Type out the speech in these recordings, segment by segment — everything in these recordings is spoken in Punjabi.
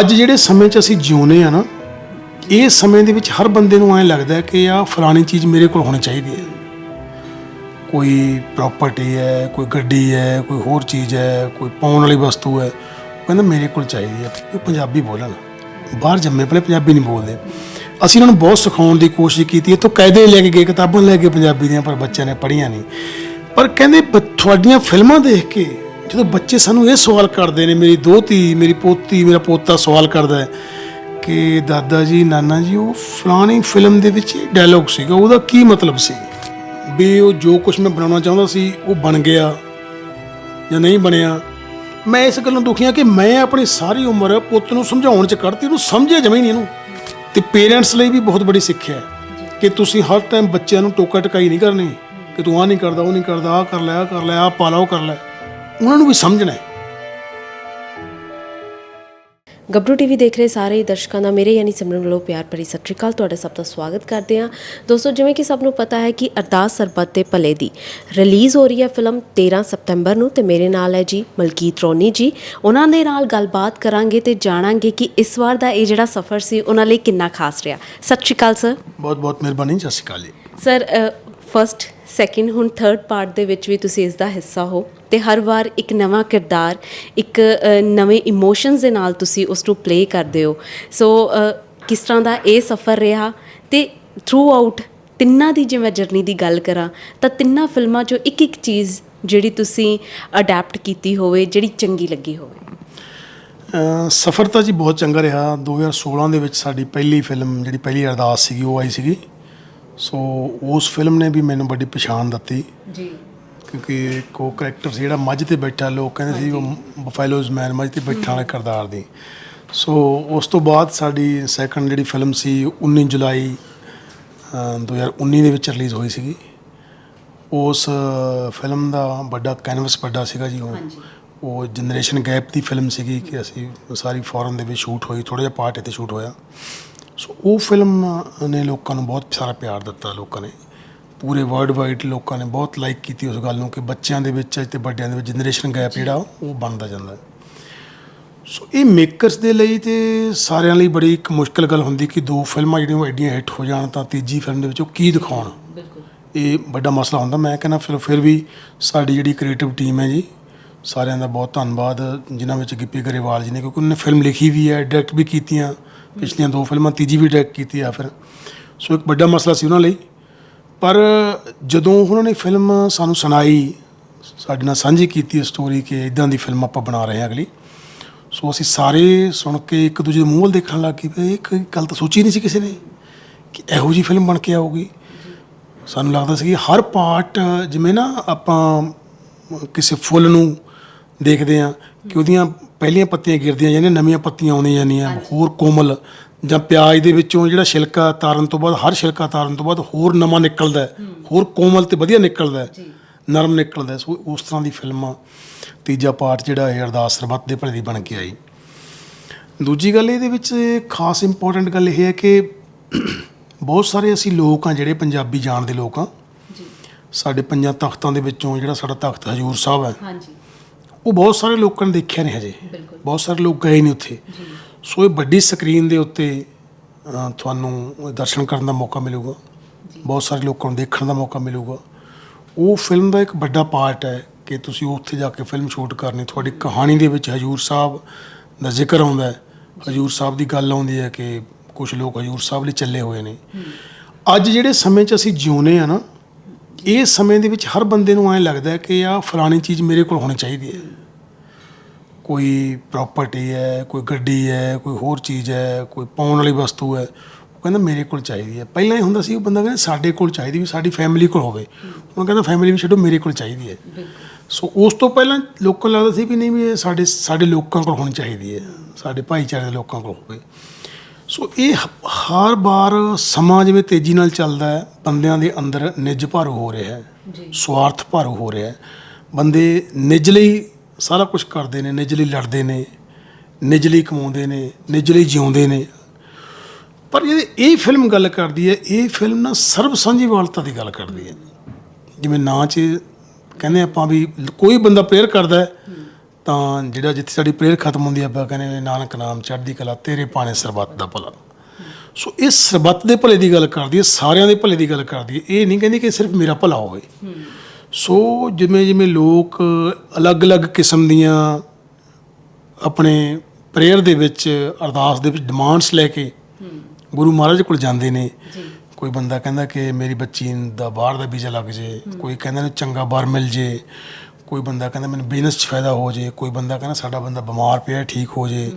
ਅੱਜ ਜਿਹੜੇ ਸਮੇਂ 'ਚ ਅਸੀਂ ਜਿਉਂਦੇ ਆ ਨਾ, ਇਹ ਸਮੇਂ ਦੇ ਵਿੱਚ ਹਰ ਬੰਦੇ ਨੂੰ ਐਂ ਲੱਗਦਾ ਕਿ ਆ ਫਲਾਣੀ ਚੀਜ਼ ਮੇਰੇ ਕੋਲ ਹੋਣੀ ਚਾਹੀਦੀ ਹੈ। ਕੋਈ ਪ੍ਰਾਪਰਟੀ ਹੈ, ਕੋਈ ਗੱਡੀ ਹੈ, ਕੋਈ ਹੋਰ ਚੀਜ਼ ਹੈ, ਕੋਈ ਪਾਉਣ ਵਾਲੀ ਵਸਤੂ ਹੈ, ਉਹ ਕਹਿੰਦਾ ਮੇਰੇ ਕੋਲ ਚਾਹੀਦੀ ਹੈ। ਇਹ ਪੰਜਾਬੀ ਬੋਲਣ। ਬਾਹਰ ਜੰਮੇ ਪਹਿਲੇ ਪੰਜਾਬੀ ਨਹੀਂ ਬੋਲਦੇ। ਅਸੀਂ ਉਹਨਾਂ ਨੂੰ ਬਹੁਤ ਸਿਖਾਉਣ ਦੀ ਕੋਸ਼ਿਸ਼ ਕੀਤੀ ਇੱਥੋਂ ਕਾਇਦੇ ਲੈ ਕੇ ਗਏ, ਕਿਤਾਬਾਂ ਲੈ ਕੇ ਪੰਜਾਬੀ ਦੀਆਂ, ਪਰ ਬੱਚਿਆਂ ਨੇ ਪੜ੍ਹੀਆਂ ਨਹੀਂ। ਪਰ ਕਹਿੰਦੇ ਬ- ਤੁਹਾਡੀਆਂ ਫਿਲਮਾਂ ਦੇਖ ਕੇ ਜਦੋਂ ਬੱਚੇ ਸਾਨੂੰ ਇਹ ਸਵਾਲ ਕਰਦੇ ਨੇ, ਮੇਰੀ ਦੋਤੀ ਮੇਰੀ ਪੋਤੀ, ਮੇਰਾ ਪੋਤਾ ਸਵਾਲ ਕਰਦਾ ਹੈ ਕਿ ਦਾਦਾ ਜੀ, ਨਾਨਾ ਜੀ, ਉਹ ਫਲਾਣੀ ਫਿਲਮ ਦੇ ਵਿੱਚ ਇਹ ਡਾਇਲੋਗ ਸੀਗਾ, ਉਹਦਾ ਕੀ ਮਤਲਬ ਸੀ? ਵੀ ਉਹ ਜੋ ਕੁਝ ਮੈਂ ਬਣਾਉਣਾ ਚਾਹੁੰਦਾ ਸੀ, ਉਹ ਬਣ ਗਿਆ ਜਾਂ ਨਹੀਂ ਬਣਿਆ? ਮੈਂ ਇਸ ਗੱਲੋਂ ਦੁਖੀ ਹਾਂ ਕਿ ਮੈਂ ਆਪਣੀ ਸਾਰੀ ਉਮਰ ਪੁੱਤ ਨੂੰ ਸਮਝਾਉਣ ਚ ਕੱਢਤੀ, ਉਹਨੂੰ ਸਮਝਿਆ ਜਮੇ ਨਹੀਂ ਇਹਨੂੰ। ਤੇ ਪੇਰੈਂਟਸ ਲਈ ਵੀ ਬਹੁਤ ਬੜੀ ਸਿੱਖਿਆ ਹੈ ਕਿ ਤੁਸੀਂ ਹਰ ਟਾਈਮ ਬੱਚਿਆਂ ਨੂੰ ਟੋਕਾ ਟਕਾਈ ਨਹੀਂ ਕਰਨੀ, ਕਿ ਤੂੰ ਆ ਨਹੀਂ ਕਰਦਾ, ਉਹ ਨਹੀਂ ਕਰਦਾ ਆ ਕਰ ਲੈ ਆ ਕਰ ਲੈ ਆ ਪਾ ਲਾ ਉਹ ਕਰ ਲੈ। ਉਹਨਾਂ ਨੂੰ ਵੀ ਸਮਝਣਾ ਹੈ। ਗੱਭਰੂ ਟੀਵੀ ਦੇਖ ਰਹੇ ਸਾਰੇ ਦਰਸ਼ਕਾਂ ਦਾ ਮੇਰੇ ਯਾਨੀ ਸਿਮਰਨ ਵੱਲੋਂ ਪਿਆਰ ਭਰੀ ਸਤਿ ਸ਼੍ਰੀ ਅਕਾਲ। ਤੁਹਾਡਾ ਸਭ ਦਾ ਸਵਾਗਤ ਕਰਦੇ ਹਾਂ। ਦੋਸਤੋ ਜਿਵੇਂ ਕਿ ਸਭ ਨੂੰ ਪਤਾ ਹੈ ਕਿ ਅਰਦਾਸ ਸਰਬੱਤ ਦੇ ਭਲੇ ਦੀ ਰਿਲੀਜ਼ ਹੋ ਰਹੀ ਹੈ ਫਿਲਮ 13 ਸਤੰਬਰ ਨੂੰ ਤੇ ਮੇਰੇ ਨਾਲ ਹੈ ਜੀ ਮਲਕੀਤ ਰੋਨੀ ਜੀ। ਉਹਨਾਂ ਦੇ ਨਾਲ ਗੱਲਬਾਤ ਕਰਾਂਗੇ ਤੇ ਜਾਣਾਂਗੇ ਕਿ ਇਸ ਵਾਰ ਦਾ ਇਹ ਜਿਹੜਾ ਸਫ਼ਰ ਸੀ ਉਹਨਾਂ ਲਈ ਕਿੰਨਾ ਖਾਸ ਰਿਹਾ। ਸਤਿ ਸ਼੍ਰੀ ਅਕਾਲ ਸਰ। ਬਹੁਤ ਬਹੁਤ ਮਿਹਰਬਾਨੀ ਸਤਿ ਸ਼੍ਰੀ ਅਕਾਲ ਜੀ। ਸਰ ਫਸਟ ਸੈਕਿੰਡ ਹੁਣ ਥਰਡ ਪਾਰਟ ਦੇ ਵਿੱਚ ਵੀ ਤੁਸੀਂ ਇਸ ਦਾ ਹਿੱਸਾ ਹੋ। ਤੇ ਹਰ ਵਾਰ ਇੱਕ ਨਵਾਂ ਕਿਰਦਾਰ ਇੱਕ ਨਵੇਂ ਇਮੋਸ਼ਨਸ ਦੇ ਨਾਲ ਤੁਸੀਂ ਉਸ ਨੂੰ ਪਲੇ ਕਰਦੇ ਹੋ। ਸੋ ਕਿਸ ਤਰ੍ਹਾਂ ਦਾ ਇਹ ਸਫ਼ਰ ਰਿਹਾ ਤੇ ਥਰੂ ਆਊਟ ਤਿੰਨਾਂ ਦੀ ਜੇ ਮੈਂ ਜਰਨੀ ਦੀ ਗੱਲ ਕਰਾਂ ਤਾਂ ਤਿੰਨਾਂ ਫਿਲਮਾਂ 'ਚੋਂ ਇੱਕ ਇੱਕ ਚੀਜ਼ ਜਿਹੜੀ ਤੁਸੀਂ ਅਡਾਪਟ ਕੀਤੀ ਹੋਵੇ ਜਿਹੜੀ ਚੰਗੀ ਲੱਗੀ ਹੋਵੇ। ਸਫ਼ਰ ਤਾਂ ਜੀ ਬਹੁਤ ਚੰਗਾ ਰਿਹਾ। 2016 ਦੇ ਵਿੱਚ ਸਾਡੀ ਪਹਿਲੀ ਫਿਲਮ ਜਿਹੜੀ ਪਹਿਲੀ ਅਰਦਾਸ ਸੀਗੀ ਉਹ ਆਈ ਸੀਗੀ। ਸੋ ਉਸ ਫਿਲਮ ਨੇ ਵੀ ਮੈਨੂੰ ਵੱਡੀ ਪਛਾਣ ਦਿੱਤੀ। ਜੀ। ਕਿਉਂਕਿ ਕੋ ਕਰੈਕਟਰ ਸੀ ਜਿਹੜਾ ਮੱਝ ਤੇ ਬੈਠਾ ਲੋਕ ਕਹਿੰਦੇ ਸੀ ਉਹ ਬਫੈਲੋਜ਼ ਮੈਨ ਮੱਝ ਤੇ ਬੈਠਾ ਵਾਲਾ ਕਿਰਦਾਰ ਦੀ। ਸੋ ਉਸ ਤੋਂ ਬਾਅਦ ਸਾਡੀ ਸੈਕੰਡ ਜਿਹੜੀ ਫਿਲਮ ਸੀ 19 ਜੁਲਾਈ ਅਹ 2019 ਦੇ ਵਿੱਚ ਰਿਲੀਜ਼ ਹੋਈ ਸੀਗੀ। ਉਸ ਫਿਲਮ ਦਾ ਵੱਡਾ ਕੈਨਵਸ ਵੱਡਾ ਸੀਗਾ ਜੀ ਉਹ। ਉਹ ਜਨਰੇਸ਼ਨ ਗੈਪ ਦੀ ਫਿਲਮ ਸੀਗੀ ਕਿ ਅਸੀਂ ਸਾਰੀ ਫੋਰਨ ਦੇ ਵਿੱਚ ਸ਼ੂਟ ਹੋਈ ਥੋੜਾ ਜਿਹਾ ਪਾਰਟ ਇੱਥੇ ਸ਼ੂਟ ਹੋਇਆ। ਸੋ ਉਹ ਫਿਲਮ ਨੇ ਲੋਕਾਂ ਨੂੰ ਬਹੁਤ ਸਾਰਾ ਪਿਆਰ ਦਿੱਤਾ ਲੋਕਾਂ ਨੇ। ਪੂਰੇ ਵਰਲਡ ਵਾਈਡ ਲੋਕਾਂ ਨੇ ਬਹੁਤ ਲਾਈਕ ਕੀਤੀ ਉਸ ਗੱਲ ਨੂੰ ਕਿ ਬੱਚਿਆਂ ਦੇ ਵਿੱਚ ਤੇ ਵੱਡਿਆਂ ਦੇ ਵਿੱਚ ਜਨਰੇਸ਼ਨ ਗੈਪ ਜਿਹੜਾ ਉਹ ਬਣਦਾ ਜਾਂਦਾ ਹੈ। ਸੋ ਇਹ ਮੇਕਰਸ ਦੇ ਲਈ ਤੇ ਸਾਰਿਆਂ ਲਈ ਬੜੀ ਇੱਕ ਮੁਸ਼ਕਲ ਗੱਲ ਹੁੰਦੀ ਕਿ ਦੋ ਫਿਲਮਾਂ ਜਿਹੜੀਆਂ ਉਹ ਐਡੀਆਂ ਹਿੱਟ ਹੋ ਜਾਣ ਤਾਂ ਤੀਜੀ ਫਿਲਮ ਦੇ ਵਿੱਚ ਉਹ ਕੀ ਦਿਖਾਉਣ। ਬਿਲਕੁਲ। ਇਹ ਵੱਡਾ ਮਸਲਾ ਹੁੰਦਾ। ਮੈਂ ਕਹਿੰਦਾ ਫਿਰ ਫਿਰ ਵੀ ਸਾਡੀ ਜਿਹੜੀ ਕ੍ਰੀਏਟਿਵ ਟੀਮ ਹੈ ਜੀ ਸਾਰਿਆਂ ਦਾ ਬਹੁਤ ਧੰਨਵਾਦ ਜਿਨ੍ਹਾਂ ਵਿੱਚ ਗਿੱਪੀ ਗਰੇਵਾਲ ਜੀ ਨੇ ਕਿਉਂਕਿ ਉਹਨੇ ਫਿਲਮ ਲਿਖੀ ਵੀ ਹੈ ਡਾਇਰੈਕਟ ਵੀ ਕੀਤੀਆਂ। ਪਿਛਲੀਆਂ ਦੋ ਫਿਲਮਾਂ ਤੀਜੀ ਵੀ ਡਾਇਰੈਕਟ ਕੀਤੀ ਆ ਫਿਰ। ਸੋ ਇੱਕ ਵੱਡਾ ਮਸਲਾ ਸੀ ਉਹਨਾਂ ਲਈ। ਪਰ ਜਦੋਂ ਉਹਨਾਂ ਨੇ ਫਿਲਮ ਸਾਨੂੰ ਸੁਣਾਈ, ਸਾਡੇ ਨਾਲ ਸਾਂਝੀ ਕੀਤੀ ਸਟੋਰੀ ਕਿ ਇਦਾਂ ਦੀ ਫਿਲਮ ਆਪਾਂ ਬਣਾ ਰਹੇ ਹਾਂ ਅਗਲੀ, ਸੋ ਅਸੀਂ ਸਾਰੇ ਸੁਣ ਕੇ ਇੱਕ ਦੂਜੇ ਦੇ ਮੂੰਹ ਵੱਲ ਦੇਖਣ ਲੱਗ ਗਏ ਵੀ ਇੱਕ ਗੱਲ ਤਾਂ ਸੋਚੀ ਨਹੀਂ ਸੀ ਕਿਸੇ ਨੇ ਕਿ ਇਹੋ ਜੀ ਫਿਲਮ ਬਣ ਕੇ ਆਊਗੀ। ਸਾਨੂੰ ਲੱਗਦਾ ਸੀ ਕਿ ਹਰ ਪਾਰਟ ਜਿਵੇਂ ਨਾ ਆਪਾਂ ਕਿਸੇ ਫੁੱਲ ਨੂੰ ਦੇਖਦੇ ਆ ਕਿ ਉਹਦੀਆਂ ਪਹਿਲੀਆਂ ਪੱਤੀਆਂ ਗਿਰਦੀਆਂ ਜਾਂਦੀਆਂ ਨਵੀਆਂ ਪੱਤੀਆਂ ਆਉਂਦੀਆਂ ਜਾਂਦੀਆਂ ਹੋਰ ਕੋਮਲ ਜਾਂ ਪਿਆਜ਼ ਦੇ ਵਿੱਚੋਂ ਜਿਹੜਾ ਛਿਲਕਾ ਤਾਰਨ ਤੋਂ ਬਾਅਦ ਹਰ ਛਿਲਕਾ ਤਾਰਨ ਤੋਂ ਬਾਅਦ ਹੋਰ ਨਵਾਂ ਨਿਕਲਦਾ ਹੈ, ਹੋਰ ਕੋਮਲ ਤੇ ਵਧੀਆ ਨਿਕਲਦਾ ਹੈ, ਨਰਮ ਨਿਕਲਦਾ ਹੈ। ਸੋ ਉਸ ਤਰ੍ਹਾਂ ਦੀ ਫਿਲਮ। ਤੀਜਾ ਪਾਰਟ ਜਿਹੜਾ ਇਹ ਅਰਦਾਸ ਸਰਬੱਤ ਦੇ ਭਲੇ ਦੀ ਬਣ ਕੇ ਆਈ। ਦੂਜੀ ਗੱਲ ਇਹਦੇ ਵਿੱਚ ਖਾਸ ਇੰਪੋਰਟੈਂਟ ਗੱਲ ਇਹ ਹੈ ਕਿ ਬਹੁਤ ਸਾਰੇ ਅਸੀਂ ਲੋਕ ਆ ਜਿਹੜੇ ਪੰਜਾਬੀ ਜਾਣਦੇ ਲੋਕ ਆ। ਸਾਡੇ ਪੰਜਾਂ ਤਖਤਾਂ ਦੇ ਵਿੱਚੋਂ ਜਿਹੜਾ ਸਾਡਾ ਤਖਤ ਹਜੂਰ ਸਾਹਿਬ ਹੈ। ਹਾਂਜੀ। ਉਹ ਬਹੁਤ ਸਾਰੇ ਲੋਕਾਂ ਨੇ ਦੇਖਿਆ ਨਹੀਂ ਹਜੇ। ਬਿਲਕੁਲ। ਬਹੁਤ ਸਾਰੇ ਲੋਕ ਗਏ ਨਹੀਂ ਉੱਥੇ। ਸੋ ਇਹ ਵੱਡੀ ਸਕਰੀਨ ਦੇ ਉੱਤੇ ਅ, ਤੁਹਾਨੂੰ ਦਰਸ਼ਨ ਕਰਨ ਦਾ ਮੌਕਾ ਮਿਲੂਗਾ। ਬਹੁਤ ਸਾਰੇ ਲੋਕਾਂ ਨੂੰ ਦੇਖਣ ਦਾ ਮੌਕਾ ਮਿਲੂਗਾ। ਉਹ ਫਿਲਮ ਦਾ ਇੱਕ ਵੱਡਾ ਪਾਰਟ ਹੈ ਕਿ ਤੁਸੀਂ ਉੱਥੇ ਜਾ ਕੇ ਫਿਲਮ ਸ਼ੂਟ ਕਰਨੀ। ਤੁਹਾਡੀ ਕਹਾਣੀ ਦੇ ਵਿੱਚ ਹਜੂਰ ਸਾਹਿਬ ਦਾ ਜ਼ਿਕਰ ਆਉਂਦਾ ਹੈ। ਹਜੂਰ ਸਾਹਿਬ ਦੀ ਗੱਲ ਆਉਂਦੀ ਹੈ ਕਿ ਕੁਝ ਲੋਕ ਹਜੂਰ ਸਾਹਿਬ ਲਈ ਚੱਲੇ ਹੋਏ ਨੇ। ਅੱਜ ਜਿਹੜੇ ਸਮੇਂ 'ਚ ਅਸੀਂ ਜਿਉਨੇ ਆ ਨਾ ਇਹ ਸਮੇਂ ਦੇ ਵਿੱਚ ਹਰ ਬੰਦੇ ਨੂੰ ਐਂ ਲੱਗਦਾ ਕਿ ਆ ਫਲਾਣੀ ਚੀਜ਼ ਮੇਰੇ ਕੋਲ ਹੋਣੀ ਚਾਹੀਦੀ ਹੈ। ਕੋਈ ਪ੍ਰਾਪਰਟੀ ਹੈ, ਕੋਈ ਗੱਡੀ ਹੈ, ਕੋਈ ਹੋਰ ਚੀਜ਼ ਹੈ, ਕੋਈ ਪਾਉਣ ਵਾਲੀ ਵਸਤੂ ਹੈ, ਉਹ ਕਹਿੰਦਾ ਮੇਰੇ ਕੋਲ ਚਾਹੀਦੀ ਹੈ। ਪਹਿਲਾਂ ਇਹ ਹੁੰਦਾ ਸੀ, ਉਹ ਬੰਦਾ ਕਹਿੰਦਾ ਸਾਡੇ ਕੋਲ ਚਾਹੀਦੀ ਵੀ ਸਾਡੀ ਫੈਮਿਲੀ ਕੋਲ ਹੋਵੇ। ਹੁਣ ਕਹਿੰਦਾ ਫੈਮਿਲੀ ਵੀ ਛੱਡੋ, ਮੇਰੇ ਕੋਲ ਚਾਹੀਦੀ ਹੈ। ਸੋ ਉਸ ਤੋਂ ਪਹਿਲਾਂ ਲੋਕਾਂ ਨੂੰ ਲੱਗਦਾ ਸੀ ਵੀ ਨਹੀਂ ਵੀ ਇਹ ਸਾਡੇ ਸਾਡੇ ਲੋਕਾਂ ਕੋਲ ਹੋਣੀ ਚਾਹੀਦੀ ਹੈ, ਸਾਡੇ ਭਾਈਚਾਰੇ ਦੇ ਲੋਕਾਂ ਕੋਲ ਹੋਵੇ। ਸੋ ਇਹ ਹ- ਹਰ ਵਾਰ ਸਮਾਂ ਜਿਵੇਂ ਤੇਜ਼ੀ ਨਾਲ ਚੱਲਦਾ ਹੈ ਬੰਦਿਆਂ ਦੇ ਅੰਦਰ ਨਿੱਜ ਭਰ ਹੋ ਰਿਹਾ ਹੈ ਸਵਾਰਥ ਭਰ ਹੋ ਰਿਹਾ ਹੈ। ਬੰਦੇ ਨਿੱਜ ਲਈ ਸਾਰਾ ਕੁਝ ਕਰਦੇ ਨੇ ਨਿੱਜ ਲਈ ਲੜਦੇ ਨੇ ਨਿੱਜ ਲਈ ਕਮਾਉਂਦੇ ਨੇ ਨਿੱਜ ਲਈ ਜਿਉਂਦੇ ਨੇ। ਪਰ ਇਹ ਇਹ ਫਿਲਮ ਗੱਲ ਕਰਦੀ ਹੈ ਇਹ ਫਿਲਮ ਨਾ ਸਰਬ ਸਾਂਝੀਵਾਲਤਾ ਦੀ ਗੱਲ ਕਰਦੀ ਹੈ। ਜਿਵੇਂ ਨਾਂ 'ਚ ਕਹਿੰਦੇ ਆਪਾਂ ਵੀ ਕੋਈ ਬੰਦਾ ਪ੍ਰੇਅਰ ਕਰਦਾ ਹੈ ਤਾਂ ਜਿਹੜਾ ਜਿੱਥੇ ਸਾਡੀ ਪ੍ਰੇਅਰ ਖਤਮ ਹੁੰਦੀ ਆ ਆਪਾਂ ਕਹਿੰਦੇ ਨਾਨਕ ਨਾਮ ਚੜ੍ਹਦੀ ਕਲਾ ਤੇਰੇ ਪਾਣੇ ਸਰਬੱਤ ਦਾ ਭਲਾ। ਸੋ ਇਹ ਸਰਬੱਤ ਦੇ ਭਲੇ ਦੀ ਗੱਲ ਕਰਦੀ ਹੈ ਸਾਰਿਆਂ ਦੇ ਭਲੇ ਦੀ ਗੱਲ ਕਰਦੀ ਹੈ। ਇਹ ਨਹੀਂ ਕਹਿੰਦੀ ਕਿ ਸਿਰਫ ਮੇਰਾ ਭਲਾ ਹੋਵੇ। ਸੋ ਜਿਵੇਂ ਜਿਵੇਂ ਲੋਕ ਅਲੱਗ-ਅਲੱਗ ਕਿਸਮ ਦੀਆਂ ਆਪਣੇ ਪ੍ਰੇਅਰ ਦੇ ਵਿੱਚ ਅਰਦਾਸ ਦੇ ਵਿੱਚ ਡਿਮਾਂਡਸ ਲੈ ਕੇ ਗੁਰੂ ਮਹਾਰਾਜ ਕੋਲ ਜਾਂਦੇ ਨੇ। ਕੋਈ ਬੰਦਾ ਕਹਿੰਦਾ ਕਿ ਮੇਰੀ ਬੱਚੀ ਦਾ ਬਾਹਰ ਦਾ ਵੀਜ਼ਾ ਲੱਗ ਜੇ ਕੋਈ ਕਹਿੰਦਾ ਨੇ ਚੰਗਾ ਬਾਰ ਮਿਲ ਜੇ ਕੋਈ ਬੰਦਾ ਕਹਿੰਦਾ ਮੈਨੂੰ ਬਿਜ਼ਨਸ 'ਚ ਫਾਇਦਾ ਹੋ ਜੇ ਕੋਈ ਬੰਦਾ ਕਹਿੰਦਾ ਸਾਡਾ ਬੰਦਾ ਬਿਮਾਰ ਪਿਆ ਠੀਕ ਹੋ ਜੇ।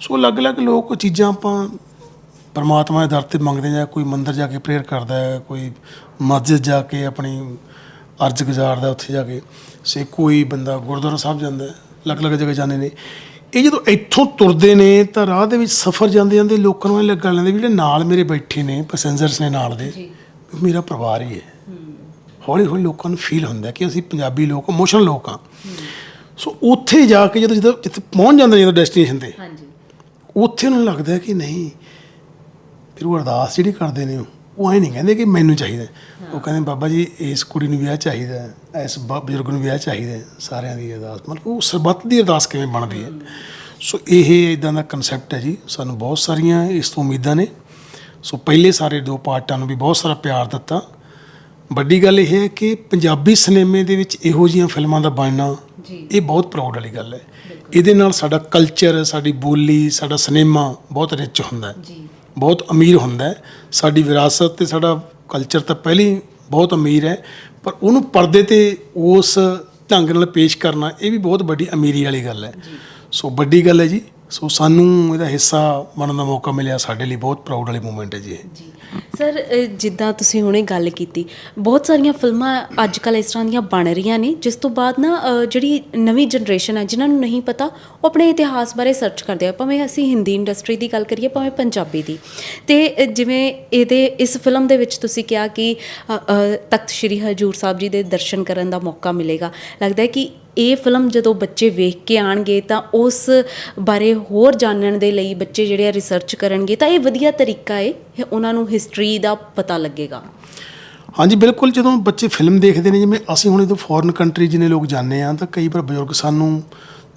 ਸੋ ਅਲੱਗ-ਅਲੱਗ ਲੋਕ ਚੀਜ਼ਾਂ ਆਪਾਂ ਪਰਮਾਤਮਾ ਦੇ ਦਰ ਤੇ ਮੰਗਦੇ ਜਾਂ ਕੋਈ ਮੰਦਿਰ ਜਾ ਕੇ ਪ੍ਰੇਅਰ ਕਰਦਾ ਹੈ ਕੋਈ ਮਸਜਿਦ ਜਾ ਕੇ ਆਪਣੀ ਅਰਜ਼ ਗੁਜ਼ਾਰਦਾ ਉੱਥੇ ਜਾ ਕੇ ਸੇ ਕੋਈ ਬੰਦਾ ਗੁਰਦੁਆਰਾ ਸਾਹਿਬ ਜਾਂਦਾ ਹੈ, ਅਲੱਗ-ਅਲੱਗ ਜਗ੍ਹਾ ਜਾਂਦੇ ਨੇ। ਇਹ ਜਦੋਂ ਇੱਥੋਂ ਤੁਰਦੇ ਨੇ ਤਾਂ ਰਾਹ ਦੇ ਵਿੱਚ ਸਫ਼ਰ ਜਾਂਦੇ ਜਾਂਦੇ ਲੋਕਾਂ ਨੂੰ ਇਹ ਲੱਗਣ ਲੈਂਦੇ ਵੀ ਜਿਹੜੇ ਨਾਲ ਮੇਰੇ ਬੈਠੇ ਨੇ ਪੈਸੇਂਜਰਸ ਨੇ ਨਾਲ ਦੇ ਮੇਰਾ ਪਰਿਵਾਰ ਹੀ ਹੈ। ਹੌਲੀ ਹੌਲੀ ਲੋਕਾਂ ਨੂੰ ਫੀਲ ਹੁੰਦਾ ਕਿ ਅਸੀਂ ਪੰਜਾਬੀ ਲੋਕ ਇਮੋਸ਼ਨਲ ਲੋਕ ਹਾਂ। ਸੋ ਉੱਥੇ ਜਾ ਕੇ ਜਦੋਂ ਜਦੋਂ ਜਿੱਥੇ ਪਹੁੰਚ ਜਾਂਦੇ ਨੇ ਜਦੋਂ ਡੈਸਟੀਨੇਸ਼ਨ ਤੇ ਹਾਂਜੀ। ਉੱਥੇ ਉਹਨਾਂ ਨੂੰ ਲੱਗਦਾ ਕਿ ਨਹੀਂ ਫਿਰ ਉਹ ਅਰਦਾਸ ਜਿਹੜੀ ਕਰਦੇ ਨੇ ਉਹ ਐ ਨਹੀਂ ਕਹਿੰਦੇ ਕਿ ਮੈਨੂੰ ਚਾਹੀਦਾ ਉਹ ਕਹਿੰਦੇ ਬਾਬਾ ਜੀ ਇਸ ਕੁੜੀ ਨੂੰ ਵਿਆਹ ਚਾਹੀਦਾ ਇਸ ਬਜ਼ੁਰਗ ਨੂੰ ਵਿਆਹ ਚਾਹੀਦਾ। ਸਾਰਿਆਂ ਦੀ ਅਰਦਾਸ। ਮਤਲਬ ਉਹ ਸਰਬੱਤ ਦੀ ਅਰਦਾਸ ਕਿਵੇਂ ਬਣਦੀ ਹੈ? ਸੋ ਇਹ ਇਦਾਂ ਦਾ ਕਨਸੈਪਟ ਹੈ ਜੀ। ਸਾਨੂੰ ਬਹੁਤ ਸਾਰੀਆਂ ਇਸ ਤੋਂ ਉਮੀਦਾਂ ਨੇ। ਸੋ ਪਹਿਲੇ ਸਾਰੇ ਦੋ ਪਾਰਟਾਂ ਨੂੰ ਵੀ ਬਹੁਤ ਸਾਰਾ ਪਿਆਰ ਦਿੱਤਾ। ਵੱਡੀ ਗੱਲ ਇਹ ਹੈ ਕਿ ਪੰਜਾਬੀ ਸਿਨੇਮੇ ਦੇ ਵਿੱਚ ਇਹੋ ਜਿਹੀਆਂ ਫਿਲਮਾਂ ਦਾ ਬਣਨਾ ਇਹ ਬਹੁਤ ਪ੍ਰਾਊਡ ਵਾਲੀ ਗੱਲ ਹੈ। ਇਹਦੇ ਨਾਲ ਸਾਡਾ ਕਲਚਰ ਸਾਡੀ ਬੋਲੀ ਸਾਡਾ ਸਿਨੇਮਾ ਬਹੁਤ ਰਿਚ ਹੁੰਦਾ ਹੈ। ਜੀ। ਬਹੁਤ ਅਮੀਰ ਹੁੰਦਾ ਹੈ। ਸਾਡੀ ਵਿਰਾਸਤ ਤੇ ਸਾਡਾ ਕਲਚਰ ਤਾਂ ਪਹਿਲਾਂ ਹੀ ਬਹੁਤ ਅਮੀਰ ਹੈ ਪਰ ਉਹਨੂੰ ਪਰਦੇ ਤੇ ਉਸ ਢੰਗ ਨਾਲ ਪੇਸ਼ ਕਰਨਾ ਇਹ ਵੀ ਬਹੁਤ ਵੱਡੀ ਅਮੀਰੀ ਵਾਲੀ ਗੱਲ ਹੈ। ਸੋ ਵੱਡੀ ਗੱਲ ਹੈ ਜੀ। ਸੋ ਸਾਨੂੰ ਇਹਦਾ ਹਿੱਸਾ ਬਣਨ ਦਾ ਮੌਕਾ ਮਿਲਿਆ ਸਾਡੇ ਲਈ ਬਹੁਤ ਪ੍ਰਾਊਡ ਵਾਲੀ ਮੂਮੈਂਟ ਹੈ ਜੀ ਇਹ। ਜੀ। ਸਰ ਅ, ਜਿੱਦਾਂ ਤੁਸੀਂ ਹੁਣੇ ਗੱਲ ਕੀਤੀ ਬਹੁਤ ਸਾਰੀਆਂ ਫਿਲਮਾਂ ਅੱਜ ਕੱਲ੍ਹ ਇਸ ਤਰ੍ਹਾਂ ਦੀਆਂ ਬਣ ਰਹੀਆਂ ਨੇ ਜਿਸ ਤੋਂ ਬਾਅਦ ਨਾ ਅ, ਜਿਹੜੀ ਨਵੀਂ ਜਨਰੇਸ਼ਨ ਹੈ ਜਿਨ੍ਹਾਂ ਨੂੰ ਨਹੀਂ ਪਤਾ ਉਹ ਆਪਣੇ ਇਤਿਹਾਸ ਬਾਰੇ ਸਰਚ ਕਰਦੇ ਆ। ਭਾਵੇਂ ਅਸੀਂ ਹਿੰਦੀ ਇੰਡਸਟਰੀ ਦੀ ਗੱਲ ਕਰੀਏ ਭਾਵੇਂ ਪੰਜਾਬੀ ਦੀ। ਤੇ ਅ, ਜਿਵੇਂ ਇਹਦੇ ਇਸ ਫਿਲਮ ਦੇ ਵਿੱਚ ਤੁਸੀਂ ਕਿਹਾ ਕਿ ਅ, ਅ, ਤਖਤ ਸ੍ਰੀ ਹਜੂਰ ਸਾਹਿਬ ਜੀ ਦੇ ਦਰਸ਼ਨ ਕਰਨ ਦਾ ਮੌਕਾ ਮਿਲੇਗਾ। ਲੱਗਦਾ ਹੈ ਕਿ ਇਹ ਫਿਲਮ ਜਦੋਂ ਬੱਚੇ ਵੇਖ ਕੇ ਆਣਗੇ ਤਾਂ ਉਸ ਬਾਰੇ ਹੋਰ ਜਾਣਨ ਦੇ ਲਈ ਬੱਚੇ ਜਿਹੜੇ ਆ ਰਿਸਰਚ ਕਰਨਗੇ, ਤਾਂ ਇਹ ਵਧੀਆ ਤਰੀਕਾ ਹੈ ਉਹਨਾਂ ਨੂੰ ਹਿਸਟਰੀ ਦਾ ਪਤਾ ਲੱਗੇਗਾ। ਹਾਂਜੀ, ਬਿਲਕੁਲ ਜਦੋਂ ਬੱਚੇ ਫਿਲਮ ਦੇਖਦੇ ਨੇ, ਜਿਵੇਂ ਅਸੀਂ ਹੁਣ ਜਦੋਂ ਫੋਰਨ ਕੰਟਰੀ ਜਿਹਨੇ ਲੋਕ ਜਾਂਦੇ ਆ ਤਾਂ ਕਈ ਵਾਰ ਬਜ਼ੁਰਗ ਸਾਨੂੰ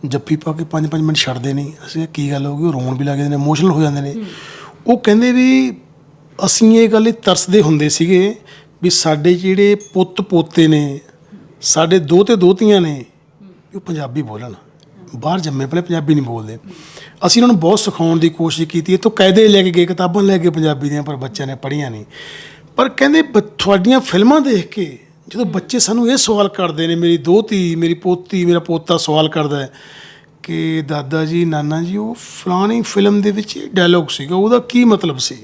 ਜੱਫੀ ਪਾ ਕੇ 5-5 ਮਿੰਟ ਛੱਡਦੇ ਨਹੀਂ ਅਸੀਂ ਕੀ ਗੱਲ ਹੋ ਗਈ? ਉਹ ਰੋਣ ਵੀ ਲੱਗ ਜਾਂਦੇ ਨੇ ਇਮੋਸ਼ਨਲ ਹੋ ਜਾਂਦੇ ਨੇ। ਉਹ ਕਹਿੰਦੇ ਵੀ ਅਸੀਂ ਇਹ ਗੱਲ ਤਰਸਦੇ ਹੁੰਦੇ ਸੀਗੇ ਵੀ ਸਾਡੇ ਜਿਹੜੇ ਪੁੱਤ ਪੋਤੇ ਨੇ, ਸਾਡੇ ਦੋ ਦੋਤੇ ਦੋਤੀਆਂ ਨੇ ਵੀ ਉਹ ਪੰਜਾਬੀ ਬੋਲਣ। ਬਾਹਰ ਜੰਮੇ ਪਹਿਲੇ ਪੰਜਾਬੀ ਨਹੀਂ ਬੋਲਦੇ। ਅਸੀਂ ਉਹਨਾਂ ਨੂੰ ਬਹੁਤ ਸਿਖਾਉਣ ਦੀ ਕੋਸ਼ਿਸ਼ ਕੀਤੀ। ਇਹ ਤੋਂ ਕਾਇਦੇ ਲੈ ਕੇ ਗਏ ਕਿਤਾਬਾਂ ਲੈ ਕੇ ਪੰਜਾਬੀ ਦੀਆਂ ਪਰ ਬੱਚਿਆਂ ਨੇ ਪੜ੍ਹੀਆਂ ਨਹੀਂ। ਪਰ ਕਹਿੰਦੇ ਤੁਹਾਡੀਆਂ ਫਿਲਮਾਂ ਦੇਖ ਕੇ ਜਦੋਂ ਬੱਚੇ ਸਾਨੂੰ ਇਹ ਸਵਾਲ ਕਰਦੇ ਨੇ ਮੇਰੀ ਦੋਤੀ ਮੇਰੀ ਪੋਤੀ ਮੇਰਾ ਪੋਤਾ ਸਵਾਲ ਕਰਦਾ ਹੈ ਕਿ ਦਾਦਾ ਜੀ ਨਾਨਾ ਜੀ ਉਹ ਫਲਾਣੀ ਫਿਲਮ ਦੇ ਵਿੱਚ ਇਹ ਡਾਇਲੋਗ ਸੀਗਾ ਉਹਦਾ ਕੀ ਮਤਲਬ ਸੀ?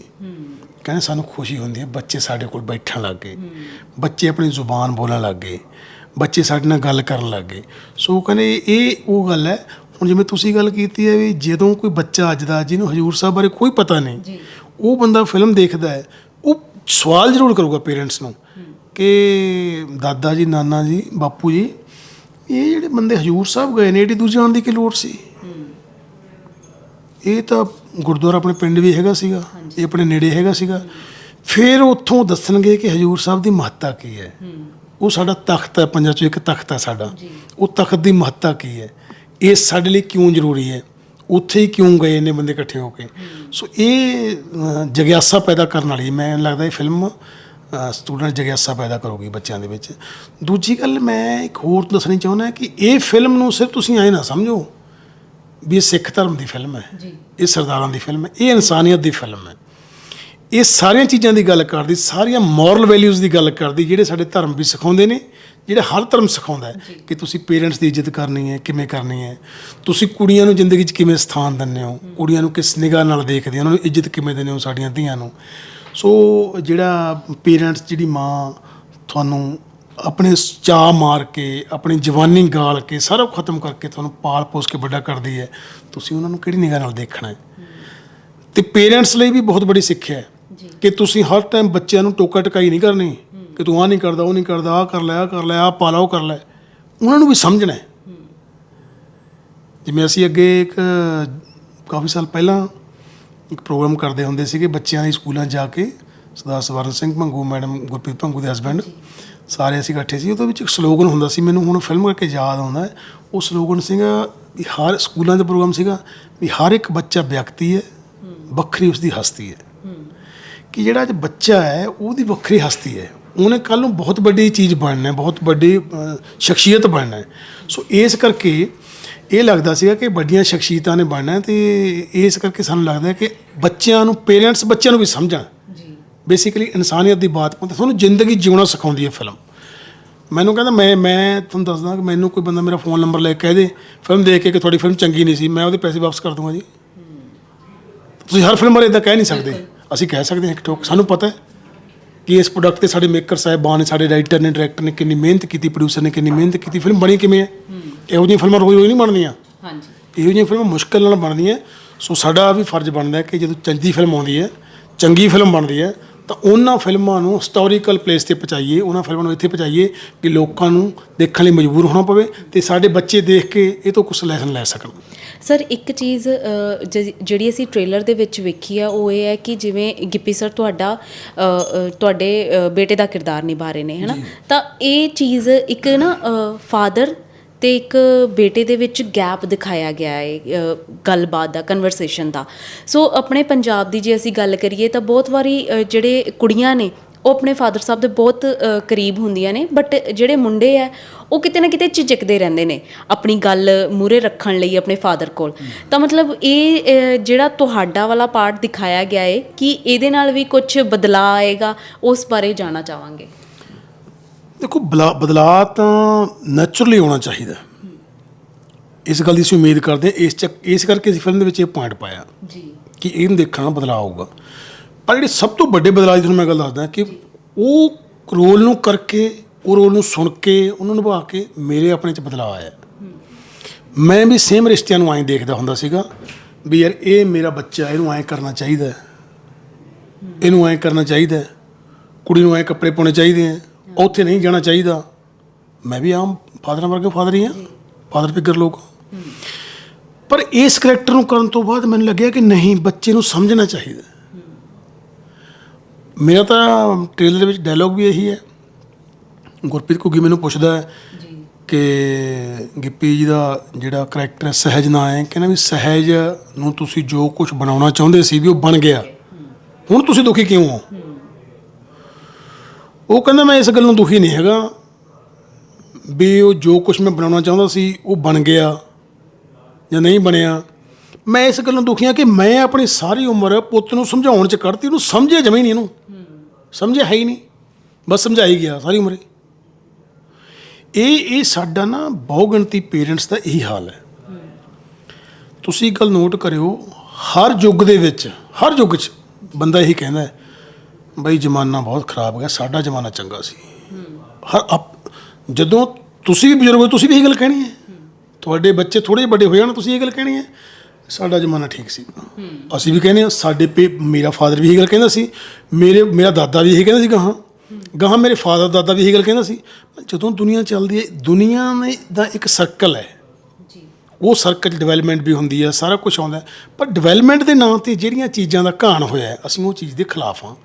ਕਹਿੰਦੇ ਸਾਨੂੰ ਖੁਸ਼ੀ ਹੁੰਦੀ ਹੈ ਬੱਚੇ ਸਾਡੇ ਕੋਲ ਬੈਠਣ ਲੱਗ ਗਏ। ਬੱਚੇ ਆਪਣੀ ਜ਼ੁਬਾਨ ਬੋਲਣ ਲੱਗ ਗਏ। ਬੱਚੇ ਸਾਡੇ ਨਾਲ ਗੱਲ ਕਰਨ ਲੱਗ ਗਏ। ਸੋ ਕਹਿੰਦੇ ਇਹ ਉਹ ਗੱਲ ਹੈ ਹੁਣ ਜਿਵੇਂ ਤੁਸੀਂ ਗੱਲ ਕੀਤੀ ਹੈ ਵੀ ਜਦੋਂ ਕੋਈ ਬੱਚਾ ਅੱਜ ਦਾ ਜਿਹਨੂੰ ਹਜੂਰ ਸਾਹਿਬ ਬਾਰੇ ਕੋਈ ਪਤਾ ਨਹੀਂ ਉਹ ਬੰਦਾ ਫਿਲਮ ਦੇਖਦਾ ਹੈ ਉਹ ਸਵਾਲ ਜ਼ਰੂਰ ਕਰੂਗਾ ਪੇਰੈਂਟਸ ਨੂੰ ਕਿ ਦਾਦਾ ਜੀ ਨਾਨਾ ਜੀ ਬਾਪੂ ਜੀ ਇਹ ਜਿਹੜੇ ਬੰਦੇ ਹਜੂਰ ਸਾਹਿਬ ਗਏ ਨੇ ਇਹਦੀ ਦੂਜੀ ਜਾਣ ਦੀ ਕੀ ਲੋੜ ਸੀ? ਇਹ ਤਾਂ ਗੁਰਦੁਆਰਾ ਆਪਣੇ ਪਿੰਡ ਵੀ ਹੈਗਾ ਸੀਗਾ ਇਹ ਆਪਣੇ ਨੇੜੇ ਹੈਗਾ ਸੀਗਾ। ਫਿਰ ਉੱਥੋਂ ਦੱਸਣਗੇ ਕਿ ਹਜੂਰ ਸਾਹਿਬ ਦੀ ਮਹੱਤਤਾ ਕੀ ਹੈ। ਉਹ ਸਾਡਾ ਤਖਤ ਹੈ ਪੰਜਾਂ ਚੋਂ ਇੱਕ ਤਖਤ ਹੈ ਸਾਡਾ। ਉਹ ਤਖਤ ਦੀ ਮਹੱਤਤਾ ਕੀ ਹੈ? ਇਹ ਸਾਡੇ ਲਈ ਕਿਉਂ ਜ਼ਰੂਰੀ ਹੈ? ਉੱਥੇ ਹੀ ਕਿਉਂ ਗਏ ਨੇ ਬੰਦੇ ਇਕੱਠੇ ਹੋ ਕੇ? ਸੋ ਇਹ ਜਗਿਆਸਾ ਪੈਦਾ ਕਰਨ ਵਾਲੀ ਮੈਨੂੰ ਲੱਗਦਾ ਇਹ ਫਿਲਮ ਸਟੂਡੈਂਟ ਜਗਿਆਸਾ ਪੈਦਾ ਕਰੂਗੀ ਬੱਚਿਆਂ ਦੇ ਵਿੱਚ। ਦੂਜੀ ਗੱਲ ਮੈਂ ਇੱਕ ਹੋਰ ਦੱਸਣੀ ਚਾਹੁੰਦਾ ਕਿ ਇਹ ਫਿਲਮ ਨੂੰ ਸਿਰਫ ਤੁਸੀਂ ਐਂ ਨਾ ਸਮਝੋ ਵੀ ਇਹ ਸਿੱਖ ਧਰਮ ਦੀ ਫਿਲਮ ਹੈ। ਇਹ ਸਰਦਾਰਾਂ ਦੀ ਫਿਲਮ ਹੈ। ਇਹ ਇਨਸਾਨੀਅਤ ਦੀ ਫਿਲਮ ਹੈ। ਇਹ ਸਾਰੀਆਂ ਚੀਜ਼ਾਂ ਦੀ ਗੱਲ ਕਰਦੀ ਸਾਰੀਆਂ ਮੋਰਲ ਵੈਲਿਊਜ਼ ਦੀ ਗੱਲ ਕਰਦੀ ਜਿਹੜੇ ਸਾਡੇ ਧਰਮ ਵੀ ਸਿਖਾਉਂਦੇ ਨੇ ਜਿਹੜਾ ਹਰ ਧਰਮ ਸਿਖਾਉਂਦਾ ਹੈ ਕਿ ਤੁਸੀਂ ਪੇਰੈਂਟਸ ਦੀ ਇੱਜ਼ਤ ਕਰਨੀ ਹੈ ਕਿਵੇਂ ਕਰਨੀ ਹੈ ਤੁਸੀਂ ਕੁੜੀਆਂ ਨੂੰ ਜ਼ਿੰਦਗੀ 'ਚ ਕਿਵੇਂ ਸਥਾਨ ਦਿੰਦੇ ਹੋ ਕੁੜੀਆਂ ਨੂੰ ਕਿਸ ਨਿਗਾਹ ਨਾਲ ਦੇਖਦੇ ਹੋ ਉਹਨਾਂ ਨੂੰ ਇੱਜ਼ਤ ਕਿਵੇਂ ਦਿੰਦੇ ਹੋ ਸਾਡੀਆਂ ਧੀਆਂ ਨੂੰ। ਸੋ ਜਿਹੜਾ ਪੇਰੈਂਟਸ ਜਿਹੜੀ ਮਾਂ ਤੁਹਾਨੂੰ ਆਪਣੇ ਚਾਹ ਮਾਰ ਕੇ ਆਪਣੀ ਜਵਾਨੀ ਗਾਲ ਕੇ ਸਾਰਾ ਖਤਮ ਕਰਕੇ ਤੁਹਾਨੂੰ ਪਾਲ ਪੋਸ ਕੇ ਵੱਡਾ ਕਰਦੀ ਹੈ ਤੁਸੀਂ ਉਹਨਾਂ ਨੂੰ ਕਿਹੜੀ ਨਿਗਾਹ ਨਾਲ ਦੇਖਣਾ ਹੈ? ਤੇ ਪੇਰੈਂਟਸ ਲਈ ਵੀ ਬਹੁਤ ਬੜੀ ਸਿੱਖਿਆ ਹੈ। ਕਿ ਤੁਸੀਂ ਹਰ ਟਾਈਮ ਬੱਚਿਆਂ ਨੂੰ ਟੋਕਾ ਟਕਾਈ ਨਹੀਂ ਕਰਨੀ ਕਿ ਤੂੰ ਆਹ ਨਹੀਂ ਕਰਦਾ ਉਹ ਨਹੀਂ ਕਰਦਾ ਆਹ ਕਰ ਲੈ ਆਹ ਕਰ ਲੈ ਆਹ ਪਾ ਲਾ ਉਹ ਕਰ ਲੈ। ਉਹਨਾਂ ਨੂੰ ਵੀ ਸਮਝਣਾ ਹੈ। ਜਿਵੇਂ ਅਸੀਂ ਅੱਗੇ ਇੱਕ ਕਾਫੀ ਸਾਲ ਪਹਿਲਾਂ ਇੱਕ ਪ੍ਰੋਗਰਾਮ ਕਰਦੇ ਹੁੰਦੇ ਸੀਗੇ ਬੱਚਿਆਂ ਦੇ ਸਕੂਲਾਂ ਜਾ ਕੇ ਸਰਦਾਰ ਸਵਰਨ ਸਿੰਘ ਭੰਗੂ ਮੈਡਮ ਗੁਰਪ੍ਰੀਤ ਭੰਗੂ ਦੇ ਹਸਬੰਡ ਸਾਰੇ ਅਸੀਂ ਇਕੱਠੇ ਸੀ ਉਹਦੇ ਵਿੱਚ ਇੱਕ ਸਲੋਗਨ ਹੁੰਦਾ ਸੀ ਮੈਨੂੰ ਹੁਣ ਫਿਲਮ ਕਰਕੇ ਯਾਦ ਆਉਂਦਾ ਹੈ। ਉਹ ਸਲੋਗਨ ਸੀਗਾ ਵੀ ਹਰ ਸਕੂਲਾਂ ਦਾ ਪ੍ਰੋਗਰਾਮ ਸੀਗਾ ਵੀ ਹਰ ਇੱਕ ਬੱਚਾ ਵਿਅਕਤੀ ਹੈ ਵੱਖਰੀ ਉਸਦੀ ਹਸਤੀ ਹੈ। ਕਿ ਜਿਹੜਾ ਅੱਜ ਬੱਚਾ ਹੈ ਉਹਦੀ ਵੱਖਰੀ ਹਸਤੀ ਹੈ। ਉਹਨੇ ਕੱਲ ਨੂੰ ਬਹੁਤ ਵੱਡੀ ਚੀਜ਼ ਬਣਨਾ ਹੈ ਬਹੁਤ ਵੱਡੀ ਸ਼ਖਸੀਅਤ ਬਣਨਾ ਹੈ। ਸੋ ਇਸ ਕਰਕੇ ਇਹ ਲੱਗਦਾ ਸੀਗਾ ਕਿ ਵੱਡੀਆਂ ਸ਼ਖਸੀਅਤਾਂ ਨੇ ਬਣਨਾ ਹੈ ਤੇ ਇਸ ਕਰਕੇ ਸਾਨੂੰ ਲੱਗਦਾ ਹੈ ਕਿ ਬੱਚਿਆਂ ਨੂੰ ਪੇਰੈਂਟਸ ਬੱਚਿਆਂ ਨੂੰ ਵੀ ਸਮਝਣ। ਜੀ। ਬੇਸਿਕਲੀ ਇਨਸਾਨੀਅਤ ਦੀ ਬਾਤ ਪਾਉਂਦੇ ਤੁਹਾਨੂੰ ਜ਼ਿੰਦਗੀ ਜਿਉਣਾ ਸਿਖਾਉਂਦੀ ਹੈ ਫਿਲਮ। ਮੈਨੂੰ ਕਹਿੰਦਾ ਮੈਂ ਮੈਂ ਤੁਹਾਨੂੰ ਦੱਸਦਾ ਕਿ ਮੈਨੂੰ ਕੋਈ ਬੰਦਾ ਮੇਰਾ ਫੋਨ ਨੰਬਰ ਲੈ ਕੇ ਕਹਿ ਦੇ ਫਿਲਮ ਦੇਖ ਕੇ ਕਿ ਤੁਹਾਡੀ ਫਿਲਮ ਚੰਗੀ ਨਹੀਂ ਸੀ ਮੈਂ ਉਹਦੇ ਪੈਸੇ ਵਾਪਸ ਕਰ ਦੂੰਗਾ ਜੀ। ਤੁਸੀਂ ਹਰ ਫਿਲਮ ਬਾਰੇ ਇਦਾਂ ਕਹਿ ਨਹੀਂ ਸਕਦੇ। ਅਸੀਂ ਕਹਿ ਸਕਦੇ ਹਾਂ ਇੱਕ ਠੋਕ। ਸਾਨੂੰ ਪਤਾ ਹੈ ਕਿ ਇਸ ਪ੍ਰੋਡਕਟ ਤੇ ਸਾਡੇ ਮੇਕਰ ਸਾਹਿਬਾਨ ਨੇ ਸਾਡੇ ਰਾਈਟਰ ਨੇ ਡਾਇਰੈਕਟਰ ਨੇ ਕਿੰਨੀ ਮਿਹਨਤ ਕੀਤੀ ਪ੍ਰੋਡਿਊਸਰ ਨੇ ਕਿੰਨੀ ਮਿਹਨਤ ਕੀਤੀ। ਫਿਲਮ ਬਣੀ ਕਿਵੇਂ ਹੈ? ਇਹੋ ਜਿਹੀਆਂ ਫਿਲਮਾਂ ਰੋਜ਼ ਰੋਜ਼ ਨਹੀਂ ਬਣਦੀਆਂ ਹਾਂਜੀ। ਇਹੋ ਜਿਹੀਆਂ ਫਿਲਮਾਂ ਮੁਸ਼ਕਲ ਨਾਲ ਬਣਦੀਆਂ। ਸੋ ਸਾਡਾ ਵੀ ਫਰਜ਼ ਬਣਦਾ ਹੈ ਕਿ ਜਦੋਂ ਚੰਗੀ ਫਿਲਮ ਆਉਂਦੀ ਹੈ ਚੰਗੀ ਫਿਲਮ ਬਣਦੀ ਹੈ ਤਾਂ ਉਹਨਾਂ ਫਿਲਮਾਂ ਨੂੰ ਹਿਸਟੋਰੀਕਲ ਪਲੇਸ ਤੇ ਪਹੁੰਚਾਈਏ ਉਹਨਾਂ ਫਿਲਮਾਂ ਨੂੰ ਇੱਥੇ ਪਹੁੰਚਾਈਏ ਕਿ ਲੋਕਾਂ ਨੂੰ ਦੇਖਣ ਲਈ ਮਜਬੂਰ ਹੋਣਾ ਪਵੇ ਤੇ ਸਾਡੇ ਬੱਚੇ ਦੇਖ ਕੇ ਇਹ ਤੋਂ ਕੁਝ ਲੈਸਨ ਲੈ ਸਕਣ। ਸਰ ਇੱਕ ਚੀਜ਼ ਜ- ਜਿਹੜੀ ਅਸੀਂ ਟ੍ਰੇਲਰ ਦੇ ਵਿੱਚ ਵੇਖੀ ਆ ਉਹ ਇਹ ਹੈ ਕਿ ਜਿਵੇਂ ਗਿੱਪੀ ਸਰ ਤੁਹਾਡਾ ਅ, ਅ, ਤੁਹਾਡੇ ਅ, ਬੇਟੇ ਦਾ ਕਿਰਦਾਰ ਨਿਭਾ ਰਹੇ ਨੇ ਹਨਾ? ਤਾਂ ਇਹ ਚੀਜ਼ ਇੱਕ ਨਾ ਫਾਦਰ ਤੇ ਇੱਕ ਬੇਟੇ ਦੇ ਵਿੱਚ ਗੈਪ ਦਿਖਾਇਆ ਗਿਆ ਹੈ ਅ, ਗੱਲਬਾਤ ਦਾ ਕਨਵਰਸੇਸ਼ਨ ਦਾ। ਸੋ ਆਪਣੇ ਪੰਜਾਬ ਦੀ ਜੇ ਅਸੀਂ ਗੱਲ ਕਰੀਏ ਤਾਂ ਬਹੁਤ ਵਾਰੀ ਅ, ਜਿਹੜੇ ਕੁੜੀਆਂ ਨੇ ਉਹ ਆਪਣੇ ਫਾਦਰ ਸਾਹਿਬ ਦੇ ਬਹੁਤ ਕਰੀਬ ਹੁੰਦੀਆਂ ਨੇ ਬਟ ਜਿਹੜੇ ਮੁੰਡੇ ਆ ਉਹ ਕਿਤੇ ਨਾ ਕਿਤੇ ਝਿਜਕਦੇ ਰਹਿੰਦੇ ਨੇ ਆਪਣੀ ਗੱਲ ਮੂਰੇ ਰੱਖਣ ਲਈ ਆਪਣੇ ਫਾਦਰ ਕੋਲ। ਤਾਂ ਮਤਲਬ ਇਹ ਜਿਹੜਾ ਤੁਹਾਡਾ ਵਾਲਾ ਪਾਰਟ ਦਿਖਾਇਆ ਗਿਆ ਹੈ ਕਿ ਇਹਦੇ ਨਾਲ ਵੀ ਕੁਝ ਬਦਲਾਅ ਆਏਗਾ? ਉਸ ਬਾਰੇ ਜਾਣਨਾ ਚਾਹਾਂਗੇ। ਦੇਖੋ ਬਦਲਾਅ ਤਾਂ ਨੈਚੁਰਲੀ ਹੋਣਾ ਚਾਹੀਦਾ। ਇਸ ਗੱਲ ਦੀ ਅਸੀਂ ਉਮੀਦ ਕਰਦੇ ਇਸ ਚ ਇਸ ਕਰਕੇ ਅਸੀਂ ਫਿਲਮ ਦੇ ਵਿੱਚ ਇਹ ਪੁਆਇੰਟ ਪਾਇਆ ਜੀ। ਕਿ ਇਹਨੂੰ ਦੇਖਣ ਬਦਲਾਅ ਆਊਗਾ। ਪਰ ਜਿਹੜੀ ਸਭ ਤੋਂ ਵੱਡੇ ਬਦਲਾਅ ਦੀ ਤੁਹਾਨੂੰ ਮੈਂ ਗੱਲ ਦੱਸਦਾ ਕਿ ਉਹ ਰੋਲ ਨੂੰ ਕਰਕੇ ਉਹ ਰੋਲ ਨੂੰ ਸੁਣ ਕੇ ਉਹਨੂੰ ਨਿਭਾ ਕੇ ਮੇਰੇ ਆਪਣੇ ਚ ਬਦਲਾਅ ਆਇਆ। ਮੈਂ ਵੀ ਸੇਮ ਰਿਸ਼ਤਿਆਂ ਨੂੰ ਐਂ ਦੇਖਦਾ ਹੁੰਦਾ ਸੀਗਾ ਵੀ ਯਾਰ ਇਹ ਮੇਰਾ ਬੱਚਾ ਇਹਨੂੰ ਐਂ ਕਰਨਾ ਚਾਹੀਦਾ। ਇਹਨੂੰ ਐਂ ਕਰਨਾ ਚਾਹੀਦਾ। ਕੁੜੀ ਨੂੰ ਐਂ ਕੱਪੜੇ ਪਾਉਣੇ ਚਾਹੀਦੇ ਆ ਉੱਥੇ ਨਹੀਂ ਜਾਣਾ ਚਾਹੀਦਾ। ਮੈਂ ਵੀ ਆਮ ਫਾਦਰ ਵਰਗੇ ਫਾਦਰ ਹੀ ਹਾਂ। ਫਾਦਰ ਫਿਗਰ ਲੋਕ। ਪਰ ਇਸ ਕਰੈਕਟਰ ਨੂੰ ਕਰਨ ਤੋਂ ਬਾਅਦ ਮੈਨੂੰ ਲੱਗਿਆ ਕਿ ਨਹੀਂ ਬੱਚੇ ਨੂੰ ਸਮਝਣਾ ਚਾਹੀਦਾ ਮੇਰਾ ਤਾਂ ਟ੍ਰੇਲਰ ਦੇ ਵਿੱਚ ਡਾਇਲੌਗ ਵੀ ਇਹੀ ਹੈ। ਗੁਰਪ੍ਰੀਤ ਘੁੱਗੀ ਮੈਨੂੰ ਪੁੱਛਦਾ ਹੈ ਕਿ ਗਿੱਪੀ ਜੀ ਦਾ ਜਿਹੜਾ ਕਰੈਕਟਰ ਸਹਿਜ ਨਾਂ ਹੈ ਕਹਿੰਦਾ ਵੀ ਸਹਿਜ ਨੂੰ ਤੁਸੀਂ ਜੋ ਕੁਝ ਬਣਾਉਣਾ ਚਾਹੁੰਦੇ ਸੀ ਵੀ ਉਹ ਬਣ ਗਿਆ। ਹੁਣ ਤੁਸੀਂ ਦੁਖੀ ਕਿਉਂ ਹੋ? ਉਹ ਕਹਿੰਦਾ ਮੈਂ ਇਸ ਗੱਲ ਨੂੰ ਦੁਖੀ ਨਹੀਂ ਹੈਗਾ ਵੀ ਉਹ ਜੋ ਕੁਝ ਮੈਂ ਬਣਾਉਣਾ ਚਾਹੁੰਦਾ ਸੀ ਉਹ ਬਣ ਗਿਆ ਜਾਂ ਨਹੀਂ ਬਣਿਆ। ਮੈਂ ਇਸ ਗੱਲ ਨੂੰ ਦੁਖੀ ਹਾਂ ਕਿ ਮੈਂ ਆਪਣੀ ਸਾਰੀ ਉਮਰ ਪੁੱਤ ਨੂੰ ਸਮਝਾਉਣ ਚ ਕੱਢਤੀ ਉਹਨੂੰ ਸਮਝਿਆ ਜਮੇ ਨਹੀਂ ਇਹਨੂੰ। ਸਮਝਿਆ ਹੈ ਹੀ ਨਹੀਂ। ਬਸ ਸਮਝਾਈ ਗਿਆ ਸਾਰੀ ਉਮਰ ਇਹ ਇਹ ਸਾਡਾ ਨਾ ਬਹੁਗਿਣਤੀ ਪੇਰੈਂਟਸ ਦਾ ਇਹੀ ਹਾਲ ਹੈ। ਤੁਸੀਂ ਇੱਕ ਗੱਲ ਨੋਟ ਕਰਿਓ, ਹਰ ਯੁੱਗ ਦੇ ਵਿੱਚ, ਹਰ ਯੁੱਗ 'ਚ ਬੰਦਾ ਇਹੀ ਕਹਿੰਦਾ ਹੈ, ਬਈ ਜ਼ਮਾਨਾ ਬਹੁਤ ਖਰਾਬ ਗਿਆ, ਸਾਡਾ ਜ਼ਮਾਨਾ ਚੰਗਾ ਸੀ। ਹਰ ਅਪ- ਜਦੋਂ ਤੁਸੀਂ ਵੀ ਬਜ਼ੁਰਗ ਹੋ, ਤੁਸੀਂ ਵੀ ਇਹ ਗੱਲ ਕਹਿਣੀ ਹੈ। ਤੁਹਾਡੇ ਬੱਚੇ ਥੋੜੇ ਜਿਹੇ ਵੱਡੇ ਹੋ ਜਾਣ, ਤੁਸੀਂ ਇਹ ਗੱਲ ਕਹਿਣੀ ਹੈ। ਸਾਡਾ ਜ਼ਮਾਨਾ ਠੀਕ ਸੀ। ਅਸੀਂ ਵੀ ਕਹਿੰਦੇ ਹਾਂ ਸਾਡੇ ਪੇ ਮੇਰਾ ਫਾਦਰ ਵੀ ਇਹ ਗੱਲ ਕਹਿੰਦਾ ਸੀ ਮੇਰੇ ਮੇਰਾ ਦਾਦਾ ਵੀ ਇਹ ਕਹਿੰਦਾ ਸੀ ਗਾਹਾਂ। ਗਾਹਾਂ ਮੇਰੇ ਫਾਦਰ ਦਾਦਾ ਵੀ ਇਹ ਗੱਲ ਕਹਿੰਦਾ ਸੀ। ਜਦੋਂ ਦੁਨੀਆ ਚੱਲਦੀ ਹੈ ਦੁਨੀਆ ਨੇ ਦਾ ਇੱਕ ਸਰਕਲ ਹੈ। ਜੀ। ਉਹ ਸਰਕਲ ਡਿਵੈਲਪਮੈਂਟ ਵੀ ਹੁੰਦੀ ਹੈ ਸਾਰਾ ਕੁਝ ਆਉਂਦਾ। ਪਰ ਡਿਵੈਲਪਮੈਂਟ ਦੇ ਨਾਂ ਤੇ ਜਿਹੜੀਆਂ ਚੀਜ਼ਾਂ ਦਾ ਘਾਣ ਹੋਇਆ ਅਸੀਂ ਉਹ ਚੀਜ਼ ਦੇ ਖਿਲਾਫ ਹਾਂ।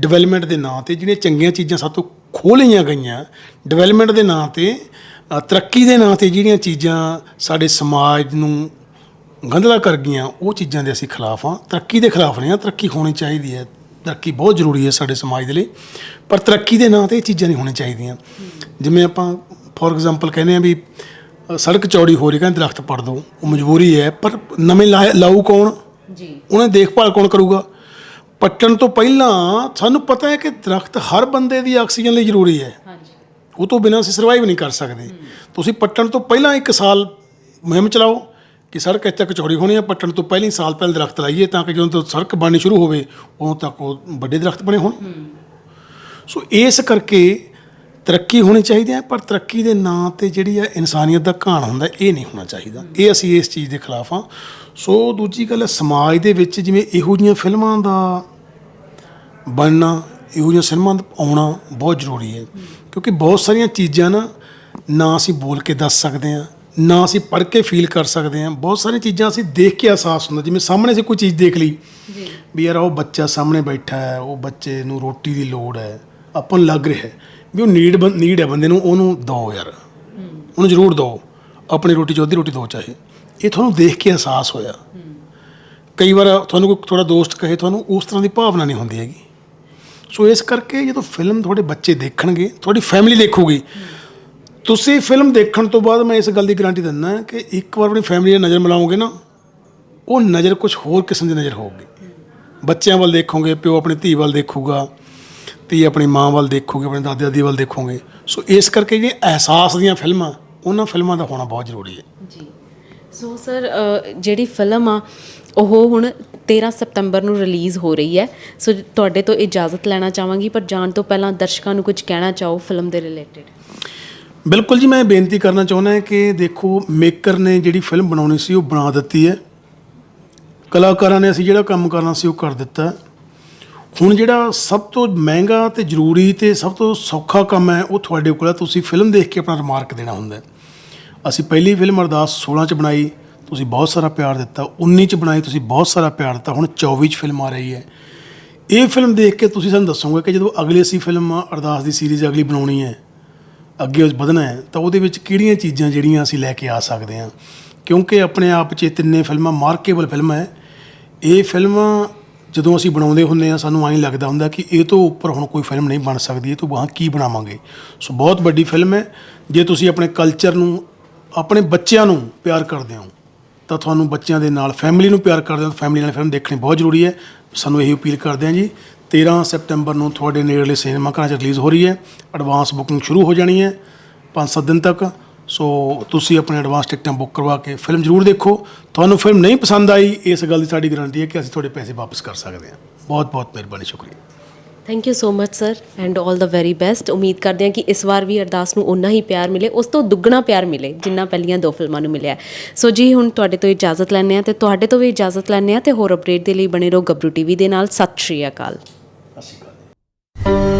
ਡਿਵੈਲਪਮੈਂਟ ਦੇ ਨਾਂ ਤੇ ਜਿਹੜੀਆਂ ਚੰਗੀਆਂ ਚੀਜ਼ਾਂ ਸਾਤੋਂ ਖੋਹ ਲਈਆਂ ਗਈਆਂ ਡਿਵੈਲਪਮੈਂਟ ਦੇ ਨਾਂ ਤੇ ਤਰੱਕੀ ਦੇ ਨਾਂ ਤੇ ਜਿਹੜੀਆਂ ਚੀਜ਼ਾਂ ਸਾਡੇ ਸਮਾਜ ਨੂੰ ਗੰਧਲਾ ਕਰ ਗਈਆਂ ਉਹ ਚੀਜ਼ਾਂ ਦੇ ਅਸੀਂ ਖਿਲਾਫ ਹਾਂ। ਤਰੱਕੀ ਦੇ ਖਿਲਾਫ ਨਹੀਂ ਹਾਂ ਤਰੱਕੀ ਹੋਣੀ ਚਾਹੀਦੀ ਹੈ। ਤਰੱਕੀ ਬਹੁਤ ਜ਼ਰੂਰੀ ਹੈ ਸਾਡੇ ਸਮਾਜ ਦੇ ਲਈ। ਪਰ ਤਰੱਕੀ ਦੇ ਨਾਂ ਤੇ ਇਹ ਚੀਜ਼ਾਂ ਨਹੀਂ ਹੋਣੀਆਂ ਚਾਹੀਦੀਆਂ। ਜਿਵੇਂ ਆਪਾਂ ਫੋਰ ਐਗਜ਼ਾਮਪਲ ਕਹਿੰਦੇ ਆ ਵੀ ਅ, ਸੜਕ ਚੌੜੀ ਹੋ ਰਹੀ ਕਹਿੰਦੇ ਦਰਖਤ ਪੜ ਦੋ ਉਹ ਮਜਬੂਰੀ ਹੈ ਪਰ ਨਵੇਂ ਲਾਏ- ਲਾਊ ਕੌਣ? ਜੀ। ਉਹਨੇ ਦੇਖਭਾਲ ਕੌਣ ਕਰੂਗਾ? ਪੱਟਣ ਤੋਂ ਪਹਿਲਾਂ ਸਾਨੂੰ ਪਤਾ ਹੈ ਕਿ ਦਰਖਤ ਹਰ ਬੰਦੇ ਦੀ ਆਕਸੀਜਨ ਲਈ ਜ਼ਰੂਰੀ ਹੈ। ਹਾਂਜੀ। ਉਹ ਤੋਂ ਬਿਨਾਂ ਅਸੀਂ ਸਰਵਾਈਵ ਨਹੀਂ ਕਰ ਸਕਦੇ। ਤੁਸੀਂ ਪੱਟਣ ਤੋਂ ਪਹਿਲਾਂ ਇੱਕ ਸਾਲ ਮੁਹਿੰਮ ਚਲਾਓ ਕਿ ਸੜਕ ਇੱਥੇ ਤੱਕ ਚੌੜੀ ਹੋਣੀ ਹੈ ਪੱਟਣ ਤੋਂ ਪਹਿਲਾਂ ਹੀ ਸਾਲ ਪਹਿਲਾਂ ਦਰਖਤ ਲਾਈਏ ਤਾਂ ਕਿ ਜਦੋਂ ਤੋਂ ਸੜਕ ਬਣਨੀ ਸ਼ੁਰੂ ਹੋਵੇ ਉਦੋਂ ਤੱਕ ਉਹ ਵੱਡੇ ਦਰਖਤ ਬਣੇ ਹੋਣ। ਸੋ ਇਸ ਕਰਕੇ ਤਰੱਕੀ ਹੋਣੀ ਚਾਹੀਦੀ ਹੈ ਪਰ ਤਰੱਕੀ ਦੇ ਨਾਂ ਤੇ ਜਿਹੜੀ ਹੈ ਇਨਸਾਨੀਅਤ ਦਾ ਘਾਣ ਹੁੰਦਾ ਇਹ ਨਹੀਂ ਹੋਣਾ ਚਾਹੀਦਾ। ਇਹ ਅਸੀਂ ਇਸ ਚੀਜ਼ ਦੇ ਖਿਲਾਫ ਹਾਂ। ਸੋ ਦੂਜੀ ਗੱਲ ਹੈ ਸਮਾਜ ਦੇ ਵਿੱਚ ਜਿਵੇਂ ਇਹੋ ਜਿਹੀਆਂ ਫਿਲਮਾਂ ਦਾ ਬਣਨਾ ਇਹੋ ਜਿਹੀਆਂ ਦਾ ਆਉਣਾ ਬਹੁਤ ਜ਼ਰੂਰੀ ਹੈ। ਕਿਉਂਕਿ ਬਹੁਤ ਸਾਰੀਆਂ ਚੀਜ਼ਾਂ ਨਾ ਨਾ ਅਸੀਂ ਬੋਲ ਕੇ ਦੱਸ ਸਕਦੇ ਹਾਂ। ਨਾ ਅਸੀਂ ਪੜ੍ਹ ਕੇ ਫੀਲ ਕਰ ਸਕਦੇ ਹਾਂ। ਬਹੁਤ ਸਾਰੀਆਂ ਚੀਜ਼ਾਂ ਅਸੀਂ ਦੇਖ ਕੇ ਅਹਿਸਾਸ ਹੁੰਦਾ। ਜਿਵੇਂ ਸਾਹਮਣੇ ਸੇ ਕੋਈ ਚੀਜ਼ ਦੇਖ ਲਈ ਜੀ। ਵੀ ਯਾਰ ਉਹ ਬੱਚਾ ਸਾਹਮਣੇ ਬੈਠਾ ਹੈ ਉਹ ਬੱਚੇ ਨੂੰ ਰੋਟੀ ਦੀ ਲੋੜ ਹੈ ਆਪਾਂ ਨੂੰ ਲੱਗ ਰਿਹਾ ਹੈ ਵੀ ਉਹ ਨੀਡ ਨੀਡ ਹੈ ਬੰਦੇ ਨੂੰ ਉਹਨੂੰ ਦਿਓ ਯਾਰ। ਉਹਨੂੰ ਜ਼ਰੂਰ ਦਿਓ ਆਪਣੀ ਰੋਟੀ 'ਚ ਅੱਧੀ ਰੋਟੀ ਦਿਓ ਚਾਹੇ। ਇਹ ਤੁਹਾਨੂੰ ਦੇਖ ਕੇ ਅਹਿਸਾਸ ਹੋਇਆ। ਕਈ ਵਾਰ ਤੁਹਾਨੂੰ ਕੋਈ ਤੁਹਾਡਾ ਦੋਸਤ ਕਹੇ ਤੁਹਾਨੂੰ ਉਸ ਤਰ੍ਹਾਂ ਦੀ ਭਾਵਨਾ ਨਹੀਂ ਹੁੰਦੀ ਹੈਗੀ। ਸੋ ਇਸ ਕਰਕੇ ਜਦੋਂ ਫਿਲਮ ਤੁਹਾਡੇ ਬੱਚੇ ਦੇਖਣਗੇ ਤੁਹਾਡੀ ਫੈਮਿਲੀ ਦੇਖੂਗੀ ਤੁਸੀਂ ਫਿਲਮ ਦੇਖਣ ਤੋਂ ਬਾਅਦ ਮੈਂ ਇਸ ਗੱਲ ਦੀ ਗਾਰੰਟੀ ਦਿੰਦਾ ਕਿ ਇੱਕ ਵਾਰ ਆਪਣੀ ਫੈਮਿਲੀ ਨਾਲ ਨਜ਼ਰ ਮਿਲਾਓਗੇ ਨਾ, ਉਹ ਨਜ਼ਰ ਕੁਝ ਹੋਰ ਕਿਸਮ ਦੀ ਨਜ਼ਰ ਹੋਊਗੀ। ਬੱਚਿਆਂ ਵੱਲ ਦੇਖੋਗੇ, ਪਿਓ ਆਪਣੀ ਧੀ ਵੱਲ ਦੇਖੂਗਾ, ਧੀ ਆਪਣੀ ਮਾਂ ਵੱਲ ਦੇਖੋਗੇ, ਆਪਣੇ ਦਾਦੇ ਦਾਦੀ ਵੱਲ ਦੇਖੋਗੇ। ਸੋ ਇਸ ਕਰਕੇ ਜਿਹੜੀਆਂ ਅਹਿਸਾਸ ਦੀਆਂ ਫਿਲਮਾਂ, ਉਹਨਾਂ ਫਿਲਮਾਂ ਦਾ ਹੋਣਾ ਬਹੁਤ ਜ਼ਰੂਰੀ ਹੈ। ਜੀ। ਸੋ ਸਰ ਜਿਹੜੀ ਫਿਲਮ ਆ, ਉਹ ਹੁਣ 13 ਸਤੰਬਰ ਨੂੰ ਰਿਲੀਜ਼ ਹੋ ਰਹੀ ਹੈ। ਸੋ ਤੁਹਾਡੇ ਤੋਂ ਇਜਾਜ਼ਤ ਲੈਣਾ ਚਾਹਾਂਗੀ, ਪਰ ਜਾਣ ਤੋਂ ਪਹਿਲਾਂ ਦਰਸ਼ਕਾਂ ਨੂੰ ਕੁਝ ਕਹਿਣਾ ਚਾਹੋ ਫਿਲਮ ਦੇ ਰਿਲੇਟਡ। ਬਿਲਕੁਲ ਜੀ, ਮੈਂ ਬੇਨਤੀ ਕਰਨਾ ਚਾਹੁੰਦਾ ਹਾਂ ਕਿ ਦੇਖੋ ਮੇਕਰ ਨੇ ਜਿਹੜੀ ਫਿਲਮ ਬਣਾਉਣੀ ਸੀ, ਉਹ ਬਣਾ ਦਿੱਤੀ ਹੈ। ਕਲਾਕਾਰਾਂ ਨੇ ਅਸੀਂ ਜਿਹੜਾ ਕੰਮ ਕਰਨਾ ਸੀ, ਉਹ ਕਰ ਦਿੱਤਾ ਹੁਣ ਜਿਹੜਾ ਸਭ ਤੋਂ ਮਹਿੰਗਾ ਤੇ ਜ਼ਰੂਰੀ ਤੇ ਸਭ ਤੋਂ ਸੌਖਾ ਕੰਮ ਹੈ, ਉਹ ਤੁਹਾਡੇ ਕੋਲ ਹੈ। ਤੁਸੀਂ ਫਿਲਮ ਦੇਖ ਕੇ ਆਪਣਾ ਰਿਮਾਰਕ ਦੇਣਾ ਹੁੰਦਾ ਹੈ। ਅਸੀਂ ਪਹਿਲੀ ਫਿਲਮ ਅਰਦਾਸ 16 ਚ ਬਣਾਈ, ਤੁਸੀਂ ਬਹੁਤ ਸਾਰਾ ਪਿਆਰ ਦਿੱਤਾ। 19 ਚ ਬਣਾਈ, ਤੁਸੀਂ ਬਹੁਤ ਸਾਰਾ ਪਿਆਰ ਦਿੱਤਾ। ਹੁਣ 24 ਚ ਫਿਲਮ ਆ ਰਹੀ ਹੈ। ਇਹ ਫਿਲਮ ਦੇਖ ਕੇ ਤੁਸੀਂ ਸਾਨੂੰ ਦੱਸੋਗੇ ਕਿ ਜਦੋਂ ਅਗਲੀ ਅਸੀਂ ਫਿਲਮ ਅਰਦਾਸ ਦੀ ਸੀਰੀਜ਼ ਅਗਲੀ ਬਣਾਉਣੀ ਹੈ ਅੱਗੇ ਵਧਣਾ ਹੈ, ਤਾਂ ਉਹਦੇ ਵਿੱਚ ਕਿਹੜੀਆਂ ਚੀਜ਼ਾਂ ਜਿਹੜੀਆਂ ਅਸੀਂ ਲੈ ਕੇ ਆ ਸਕਦੇ ਹਾਂ? ਕਿਉਂਕਿ ਆਪਣੇ ਆਪ 'ਚ ਇਹ ਤਿੰਨੇ ਫਿਲਮਾਂ ਮਾਰਕੇਬਲ ਫਿਲਮਾਂ ਹੈ। ਇਹ ਫਿਲਮਾਂ ਜਦੋਂ ਅਸੀਂ ਬਣਾਉਂਦੇ ਹੁੰਦੇ ਆ ਸਾਨੂੰ ਐਂ ਲੱਗਦਾ ਹੁੰਦਾ ਕਿ ਇਹ ਤੋਂ ਉੱਪਰ ਹੁਣ ਕੋਈ ਫਿਲਮ ਨਹੀਂ ਬਣ ਸਕਦੀ, ਇਹ ਤੋਂ ਬਾਅਦ ਕੀ ਬਣਾਵਾਂਗੇ? ਸੋ ਬਹੁਤ ਵੱਡੀ ਫਿਲਮ ਹੈ। ਜੇ ਤੁਸੀਂ ਆਪਣੇ ਕਲਚਰ ਨੂੰ, ਆਪਣੇ ਬੱਚਿਆਂ ਨੂੰ ਪਿਆਰ ਕਰਦੇ ਹੋ, ਤਾਂ ਤੁਹਾਨੂੰ ਬੱਚਿਆਂ ਦੇ ਨਾਲ ਫੈਮਿਲੀ ਨੂੰ ਪਿਆਰ ਕਰਦੇ ਹੋ, ਤਾਂ ਫੈਮਿਲੀ ਨਾਲ ਫਿਲਮ ਦੇਖਣੀ ਬਹੁਤ ਜ਼ਰੂਰੀ ਹੈ। ਸਾਨੂੰ ਇਹੀ ਅਪੀਲ ਕਰਦੇ ਹਾਂ ਜੀ। 13 ਸੈਪਟੈਂਬਰ ਨੂੰ ਤੁਹਾਡੇ ਨੇੜਲੇ ਸਿਨੇਮਾ ਘਰਾਂ 'ਚ ਰਿਲੀਜ਼ ਹੋ ਰਹੀ ਹੈ। ਐਡਵਾਂਸ ਬੁਕਿੰਗ ਸ਼ੁਰੂ ਹੋ ਜਾਣੀ ਹੈ 5-7 ਦਿਨ ਤੱਕ। ਸੋ ਤੁਸੀਂ ਆਪਣੇ ਐਡਵਾਂਸ ਟਿਕਟਾਂ ਬੁੱਕ ਕਰਵਾ ਕੇ ਫਿਲਮ ਜ਼ਰੂਰ ਦੇਖੋ। ਤੁਹਾਨੂੰ ਫਿਲਮ ਨਹੀਂ ਪਸੰਦ ਆਈ, ਇਸ ਗੱਲ ਦੀ ਸਾਡੀ ਗਾਰੰਟੀ ਹੈ ਕਿ ਅਸੀਂ ਤੁਹਾਡੇ ਪੈਸੇ ਵਾਪਸ ਕਰ ਸਕਦੇ ਹਾਂ। ਬਹੁਤ ਬਹੁਤ ਮਿਹਰਬਾਨੀ, ਸ਼ੁਕਰੀਆ। Thank you so much sir and 올 the very best ਉਮੀਦ ਕਰਦੇ ਹਾਂ ਕਿ ਇਸ ਵਾਰ ਵੀ ਅਰਦਾਸ ਨੂੰ ਉਨਾ ਹੀ ਪਿਆਰ ਮਿਲੇ, ਉਸ ਤੋਂ ਦੁੱਗਣਾ ਪਿਆਰ ਮਿਲੇ, ਜਿੰਨਾ ਪਹਿਲੀਆਂ ਦੋ ਫਿਲਮਾਂ ਨੂੰ ਮਿਲਿਆ। ਸੋ ਜੀ, ਹੁਣ ਤੁਹਾਡੇ ਤੋਂ ਇਜਾਜ਼ਤ ਲੈਂਦੇ ਆ ਤੇ ਤੁਹਾਡੇ ਤੋਂ ਵੀ ਇਜਾਜ਼ਤ ਲੈਂਦੇ ਆ ਤੇ ਹੋਰ ਅਪਡੇਟ ਦੇ ਲਈ ਬਣੇ ਰਹੋ ਗੱਬਰੂ ਟੀਵੀ ਦੇ ਨਾਲ। ਸਤਿ ਸ਼੍ਰੀ ਅਕਾਲ। Thank you.